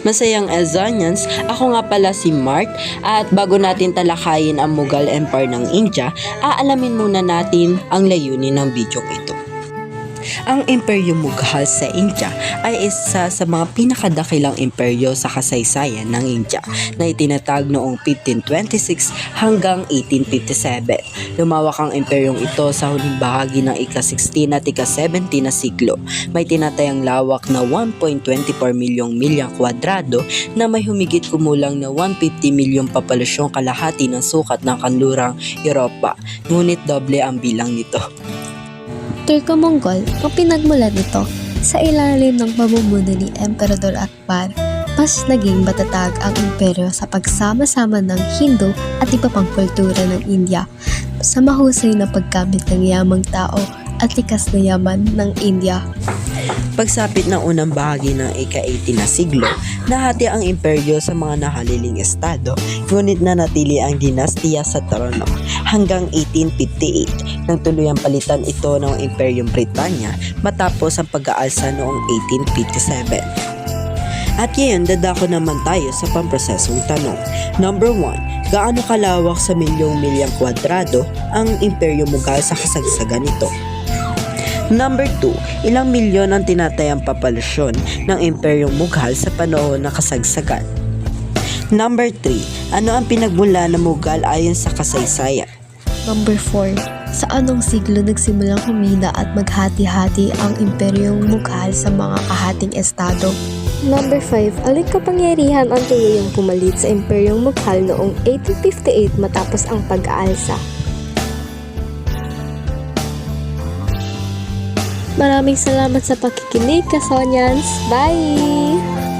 Masayang Azanians, ako nga pala si Mark at bago natin talakayin ang Mughal Empire ng India, aalamin muna natin ang layunin ng video ito. Ang Imperyo Mughal sa India ay isa sa mga pinakadakilang imperyo sa kasaysayan ng India na itinatag noong 1526 hanggang 1857. Lumawak ang imperyong ito sa huling bahagi ng ika-16 at ika-17 na siglo. May tinatayang lawak na 1.24 milyong milyang kwadrado na may humigit kumulang na 150 milyong populasyong kalahati ng sukat ng kanlurang Europa. Ngunit doble ang bilang nito. Turco-Mongol ang pinagmulan nito sa ilalim ng pamumuno ni Emperador Akbar. Mas naging matatag ang imperyo sa pagsama-sama ng Hindu at iba pang kultura ng India sa mahusay na paggamit ng yamang tao at likas na yaman ng India. Pagsapit ng unang bahagi ng ika-18 na siglo, nahati ang imperyo sa mga nahaliling estado, ngunit nanatili ang dinastiya sa trono hanggang 1858 nang tuluyang palitan ito ng Imperyong Britanya matapos ang pag-aalsa noong 1857. At ngayon, dadako naman tayo sa pamprosesong tanong. Number 1. Gaano kalawak sa milyong-milyang kwadrado ang Imperyo Mughal sa kasagsagan nito? Number 2, ilang milyon ang tinatayang populasyon ng Imperyong Mughal sa panahon ng kasagsagan? Number 3, ano ang pinagmula ng Mughal ayon sa kasaysayan? Number 4. Sa anong siglo nagsimulang humina at maghati-hati ang imperyong Mughal sa mga kahating estado? Number 5. Aling kapangyarihan ang tuluyang pumalit sa Imperyong Mughal noong 1858 matapos ang pag-aalsa? Maraming salamat sa pakikinig, Kasonyans. Bye!